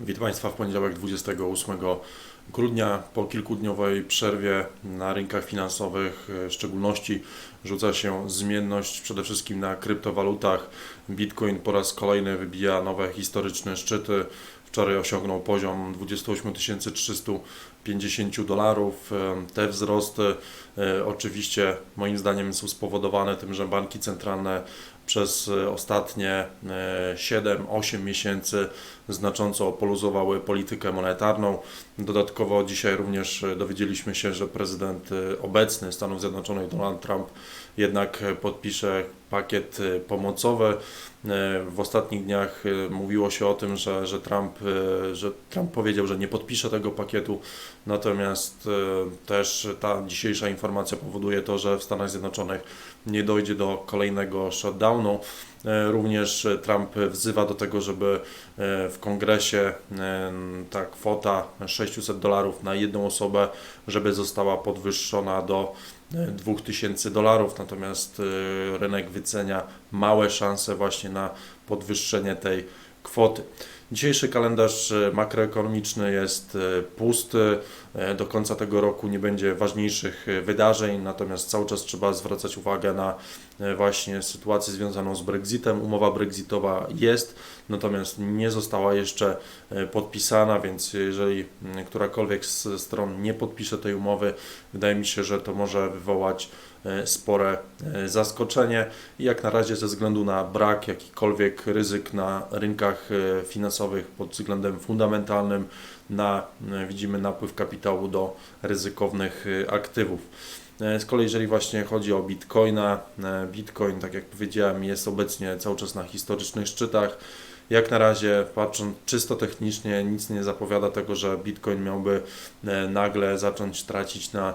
Witam Państwa w poniedziałek 28 grudnia. Po kilkudniowej przerwie na rynkach finansowych, e, w szczególności rzuca się zmienność przede wszystkim na kryptowalutach. Bitcoin po raz kolejny wybija nowe historyczne szczyty. Wczoraj osiągnął poziom 28 350 dolarów. E, Te wzrosty e, oczywiście moim zdaniem są spowodowane tym, że banki centralne przez e, ostatnie e, 7-8 miesięcy znacząco poluzowały politykę monetarną. Dodatkowo dzisiaj również e, dowiedzieliśmy się, że prezydent e, obecny Stanów Zjednoczonych Donald Trump jednak e, podpisze pakiet e, pomocowy. E, W ostatnich dniach e, mówiło się o tym, że, że, Trump, e, że Trump powiedział, że nie podpisze tego pakietu, natomiast e, też ta dzisiejsza informacja powoduje to, że w Stanach Zjednoczonych nie dojdzie do kolejnego shutdownu. E, Również Trump wzywa do tego, żeby e, w kongresie ta kwota 600 dolarów na jedną osobę, żeby została podwyższona do e, 2000 dolarów, natomiast rynek wycenia małe szanse właśnie na podwyższenie tej kwoty. Dzisiejszy kalendarz e, makroekonomiczny jest e, pusty. E, Do końca tego roku nie będzie ważniejszych wydarzeń, natomiast cały czas trzeba zwracać uwagę na właśnie sytuację związaną z Brexitem. Umowa brexitowa jest, natomiast nie została jeszcze e, podpisana, więc jeżeli m, którakolwiek z stron nie podpisze tej umowy, wydaje mi się, że to może wywołać e, spore e, zaskoczenie i jak na razie ze względu na brak jakichkolwiek ryzyk na rynkach e, finansowych pod względem fundamentalnym na, e, widzimy napływ kapitału do ryzykownych e, aktywów. E, Z kolei jeżeli właśnie chodzi o Bitcoina, e, Bitcoin, tak jak powiedziałem, jest obecnie cały czas na historycznych szczytach. Jak na razie, patrząc czysto technicznie, nic nie zapowiada tego, że Bitcoin miałby e, nagle zacząć tracić na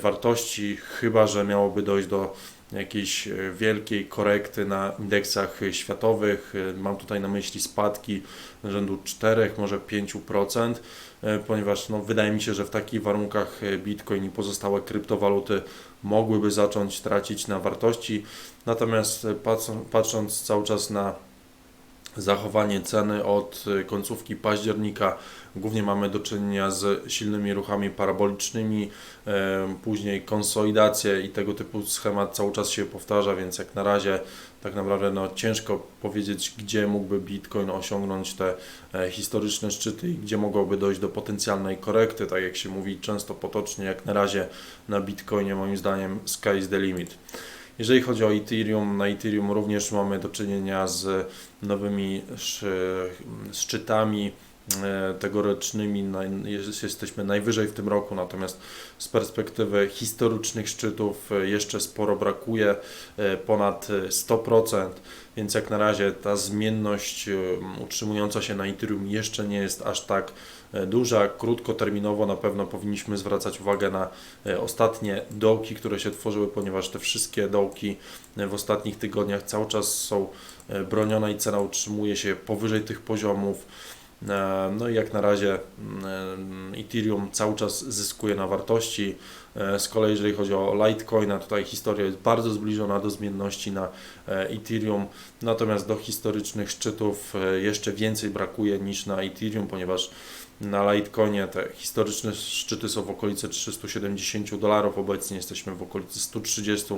wartości, chyba że miałoby dojść do jakiejś e, wielkiej korekty na indeksach światowych. E, Mam tutaj na myśli spadki rzędu 4, może 5%, e, ponieważ no, wydaje mi się, że w takich warunkach Bitcoin i pozostałe kryptowaluty mogłyby zacząć tracić na wartości. Natomiast patrząc cały czas na zachowanie ceny od y, końcówki października. Głównie mamy do czynienia z silnymi ruchami parabolicznymi, później konsolidacje i tego typu schemat cały czas się powtarza, więc jak na razie tak naprawdę no, ciężko powiedzieć, gdzie mógłby Bitcoin osiągnąć te e, historyczne szczyty i gdzie mogłoby dojść do potencjalnej korekty, tak jak się mówi często potocznie, jak na razie na Bitcoinie moim zdaniem sky is the limit. Jeżeli chodzi o Ethereum, na Ethereum również mamy do czynienia z nowymi szczytami e, tegorocznymi. Jesteśmy najwyżej w tym roku, natomiast z perspektywy historycznych szczytów e, jeszcze sporo brakuje, e, ponad e, 100%, więc jak na razie ta zmienność utrzymująca się na Ethereum jeszcze nie jest aż tak duża. Krótkoterminowo na pewno powinniśmy zwracać uwagę na e, ostatnie dołki, które się tworzyły, ponieważ te wszystkie dołki e, w ostatnich tygodniach cały czas są e, bronione i cena utrzymuje się powyżej tych poziomów. E, No i jak na razie mm, Ethereum cały czas zyskuje na wartości. E, Z kolei jeżeli chodzi o Litecoina, tutaj historia jest bardzo zbliżona do zmienności na e, Ethereum, natomiast do historycznych szczytów e, jeszcze więcej brakuje niż na Ethereum, ponieważ na Litecoinie te historyczne szczyty są w okolicy 370 dolarów, obecnie jesteśmy w okolicy 130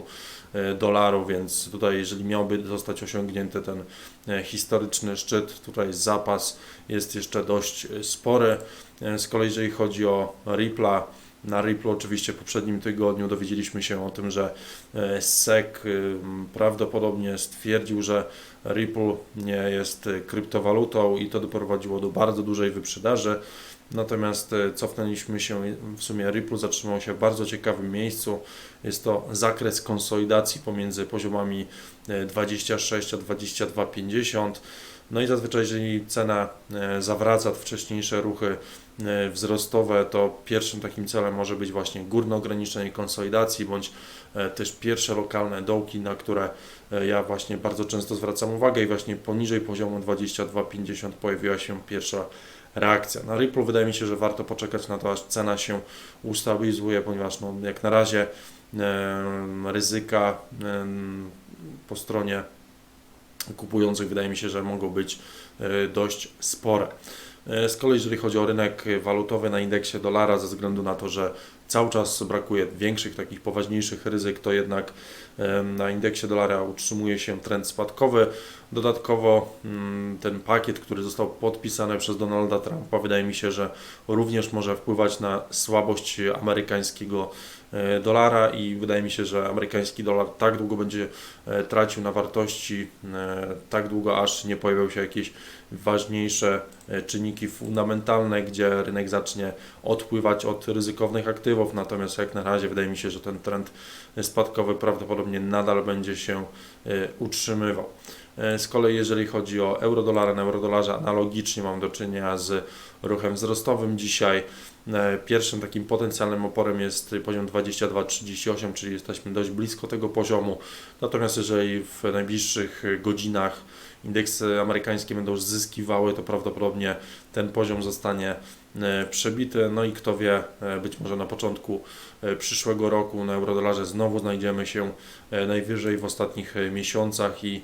e, dolarów, więc tutaj jeżeli miałby zostać osiągnięty ten e, historyczny szczyt, tutaj zapas jest jeszcze dość e, spory. Z kolei jeżeli chodzi o Ripple'a, na Ripple oczywiście w poprzednim tygodniu dowiedzieliśmy się o tym, że e, SEC y, prawdopodobnie stwierdził, że Ripple nie jest kryptowalutą i to doprowadziło do bardzo dużej wyprzedaży. Natomiast e, cofnęliśmy się, w sumie Ripple zatrzymał się w bardzo ciekawym miejscu. Jest to zakres konsolidacji pomiędzy poziomami 26 a 22,50. No i zazwyczaj, jeżeli cena e, zawraca wcześniejsze ruchy e, wzrostowe, to pierwszym takim celem może być właśnie górne ograniczenie konsolidacji, bądź e, też pierwsze lokalne dołki, na które ja właśnie bardzo często zwracam uwagę i właśnie poniżej poziomu 22,50 pojawiła się pierwsza reakcja. Na Ripple wydaje mi się, że warto poczekać na to, aż cena się ustabilizuje, ponieważ no, jak na razie ryzyka po stronie kupujących wydaje mi się, że mogą być e, dość spore. E, Z kolei jeżeli chodzi o rynek walutowy na indeksie dolara, ze względu na to, że cały czas brakuje większych, takich poważniejszych ryzyk, to jednak na indeksie dolara utrzymuje się trend spadkowy. Dodatkowo mm, ten pakiet, który został podpisany przez Donalda Trumpa, wydaje mi się, że również może wpływać na słabość amerykańskiego dolara i wydaje mi się, że amerykański dolar tak długo będzie e, tracił na wartości, e, tak długo aż nie pojawią się jakieś ważniejsze e, czynniki fundamentalne, gdzie rynek zacznie odpływać od ryzykownych aktywów. Natomiast jak na razie wydaje mi się, że ten trend spadkowy prawdopodobnie nadal będzie się e, utrzymywał. E, Z kolei jeżeli chodzi o euro-dolara, na euro-dolarze analogicznie mam do czynienia z ruchem wzrostowym dzisiaj. E, Pierwszym takim potencjalnym oporem jest poziom 22,38, czyli jesteśmy dość blisko tego poziomu. Natomiast jeżeli w najbliższych godzinach indeksy amerykańskie będą zyskiwały, to prawdopodobnie ten poziom zostanie e, przebity. No i kto wie, e, być może na początku przyszłego roku na eurodolarze znowu znajdziemy się najwyżej w ostatnich miesiącach i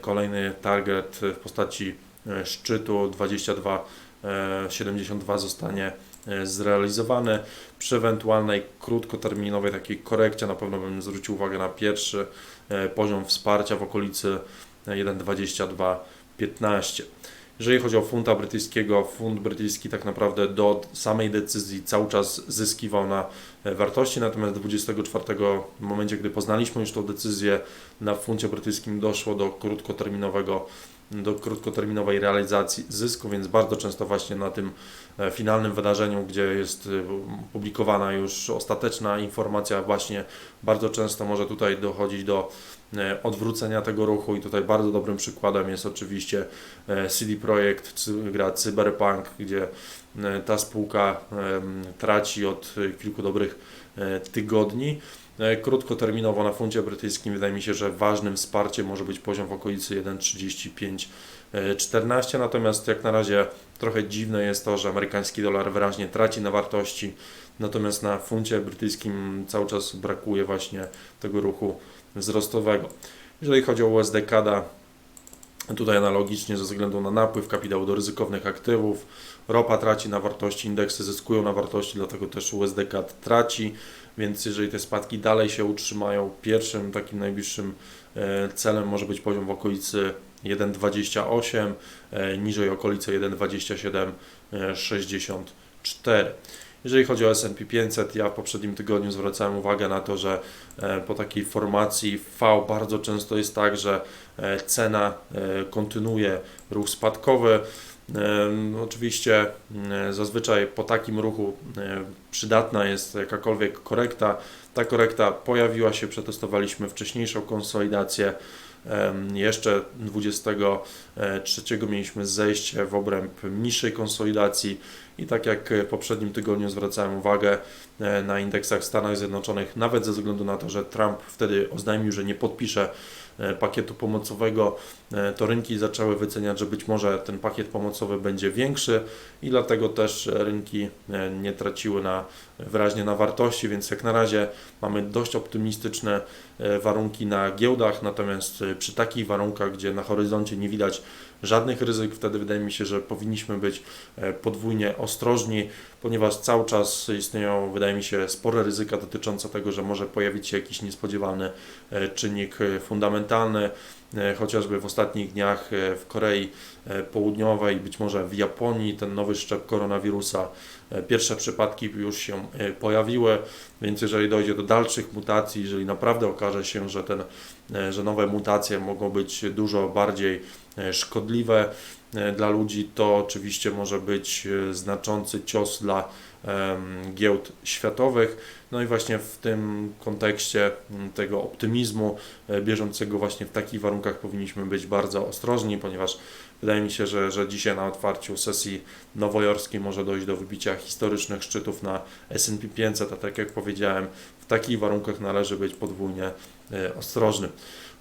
kolejny target w postaci szczytu 22,72 zostanie e, zrealizowany. Przy ewentualnej krótkoterminowej takiej korekcie na pewno bym zwrócił uwagę na pierwszy e, poziom wsparcia w okolicy 1,2215. Jeżeli chodzi o funta brytyjskiego, funt brytyjski tak naprawdę do samej decyzji cały czas zyskiwał na e, wartości, natomiast 24 w momencie, gdy poznaliśmy już tą decyzję, na funcie brytyjskim doszło do krótkoterminowego do krótkoterminowej realizacji zysku, więc bardzo często właśnie na tym e, finalnym wydarzeniu, gdzie jest e, publikowana już ostateczna informacja, właśnie bardzo często może tutaj dochodzić do odwrócenia tego ruchu i tutaj bardzo dobrym przykładem jest oczywiście e, CD Projekt, gra Cyberpunk, gdzie e, ta spółka traci od e, kilku dobrych e, tygodni. E, Krótkoterminowo na funcie brytyjskim wydaje mi się, że ważnym wsparciem może być poziom w okolicy 1,3514, natomiast jak na razie trochę dziwne jest to, że amerykański dolar wyraźnie traci na wartości, natomiast na funcie brytyjskim cały czas brakuje właśnie tego ruchu wzrostowego. Jeżeli chodzi o USD CAD, tutaj analogicznie ze względu na napływ kapitału do ryzykownych aktywów, ropa traci na wartości, indeksy zyskują na wartości, dlatego też CAD traci, więc jeżeli te spadki dalej się utrzymają, pierwszym takim najbliższym e, celem może być poziom w okolicy 1,28, e, niżej okolice 1,2764. Jeżeli chodzi o S&P 500, ja w poprzednim tygodniu zwracałem uwagę na to, że e, po takiej formacji V bardzo często jest tak, że e, cena e, kontynuuje ruch spadkowy. No Oczywiście e, zazwyczaj po takim ruchu przydatna jest jakakolwiek korekta. Ta korekta pojawiła się, przetestowaliśmy wcześniejszą konsolidację. Jeszcze 23 mieliśmy zejście w obręb niższej konsolidacji i tak jak w poprzednim tygodniu zwracałem uwagę e, na indeksach w Stanach Zjednoczonych, nawet ze względu na to, że Trump wtedy oznajmił, że nie podpisze pakietu pomocowego, e, to rynki zaczęły wyceniać, że być może ten pakiet pomocowy będzie większy i dlatego też rynki e, nie traciły na, wyraźnie na wartości, więc jak na razie mamy dość optymistyczne e, warunki na giełdach, natomiast e, przy takich warunkach, gdzie na horyzoncie nie widać żadnych ryzyk, wtedy wydaje mi się, że powinniśmy być e, podwójnie ostrożni, ponieważ cały czas istnieją, wydaje mi się, spore ryzyka dotyczące tego, że może pojawić się jakiś niespodziewany e, czynnik e, fundamentalny, chociażby w ostatnich dniach w Korei Południowej, być może w Japonii ten nowy szczep koronawirusa, pierwsze przypadki już się pojawiły, więc jeżeli dojdzie do dalszych mutacji, jeżeli naprawdę okaże się, że, ten, że nowe mutacje mogą być dużo bardziej szkodliwe e, dla ludzi, to oczywiście może być e, znaczący cios dla giełd światowych. No i właśnie w tym kontekście tego optymizmu e, bieżącego właśnie w takich warunkach powinniśmy być bardzo ostrożni, ponieważ wydaje mi się, że, że dzisiaj na otwarciu sesji nowojorskiej może dojść do wybicia historycznych szczytów na S&P 500, a tak jak powiedziałem, w takich warunkach należy być podwójnie e, ostrożnym.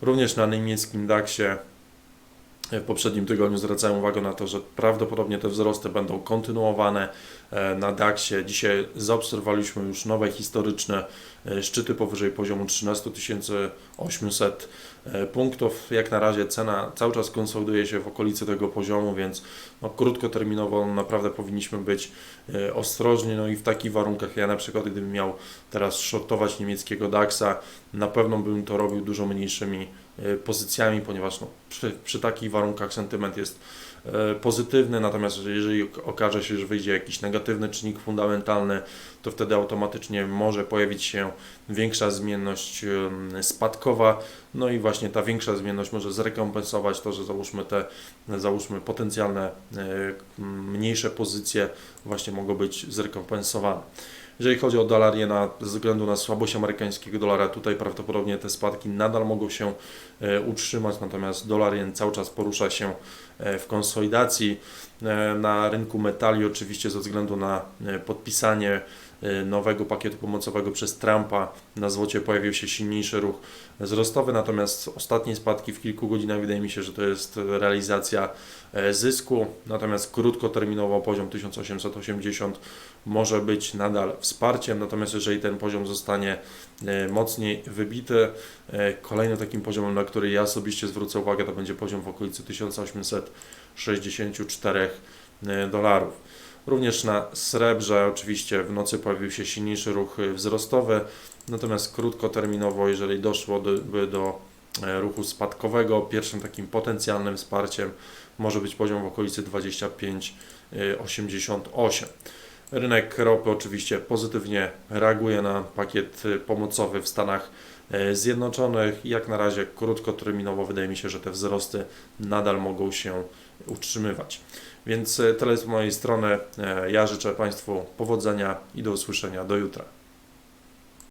Również na niemieckim DAX-ie w poprzednim tygodniu zwracałem uwagę na to, że prawdopodobnie te wzrosty będą kontynuowane na DAX-ie. Dzisiaj zaobserwowaliśmy już nowe historyczne e, szczyty powyżej poziomu 13 800 e, punktów. Jak na razie cena cały czas konsoliduje się w okolicy tego poziomu, więc no, krótkoterminowo naprawdę powinniśmy być e, ostrożni. No i w takich warunkach ja na przykład gdybym miał teraz shortować niemieckiego DAXa, na pewno bym to robił dużo mniejszymi e, pozycjami, ponieważ no, przy, przy takich warunkach sentyment jest e, pozytywny, natomiast jeżeli ok- okaże się, że wyjdzie jakiś negatywny czynnik fundamentalny, to wtedy automatycznie może pojawić się większa zmienność spadkowa, no i właśnie ta większa zmienność może zrekompensować to, że załóżmy te, załóżmy potencjalne e, mniejsze pozycje właśnie mogą być zrekompensowane. Jeżeli chodzi o dolar jena, ze względu na słabość amerykańskiego dolara, tutaj prawdopodobnie te spadki nadal mogą się e, utrzymać, natomiast dolar jen cały czas porusza się e, w konsolidacji. E, Na rynku metali oczywiście ze względu na podpisanie nowego pakietu pomocowego przez Trumpa na złocie pojawił się silniejszy ruch wzrostowy, natomiast ostatnie spadki w kilku godzinach wydaje mi się, że to jest realizacja e, zysku, natomiast krótkoterminowo poziom 1880 może być nadal wsparciem, natomiast jeżeli ten poziom zostanie e, mocniej wybity, e, kolejnym takim poziomem, na który ja osobiście zwrócę uwagę, to będzie poziom w okolicy 1864 e, dolarów. Również na srebrze oczywiście w nocy pojawił się silniejszy ruch e, wzrostowy, natomiast krótkoterminowo, jeżeli doszło do, e, ruchu spadkowego, pierwszym takim potencjalnym wsparciem może być poziom w okolicy 25,88. Rynek ropy oczywiście pozytywnie reaguje na pakiet y, pomocowy w Stanach e, Zjednoczonych. Jak na razie krótkoterminowo wydaje mi się, że te wzrosty nadal mogą się utrzymywać. Więc e, tyle z mojej strony. E, Ja życzę Państwu powodzenia i do usłyszenia do jutra.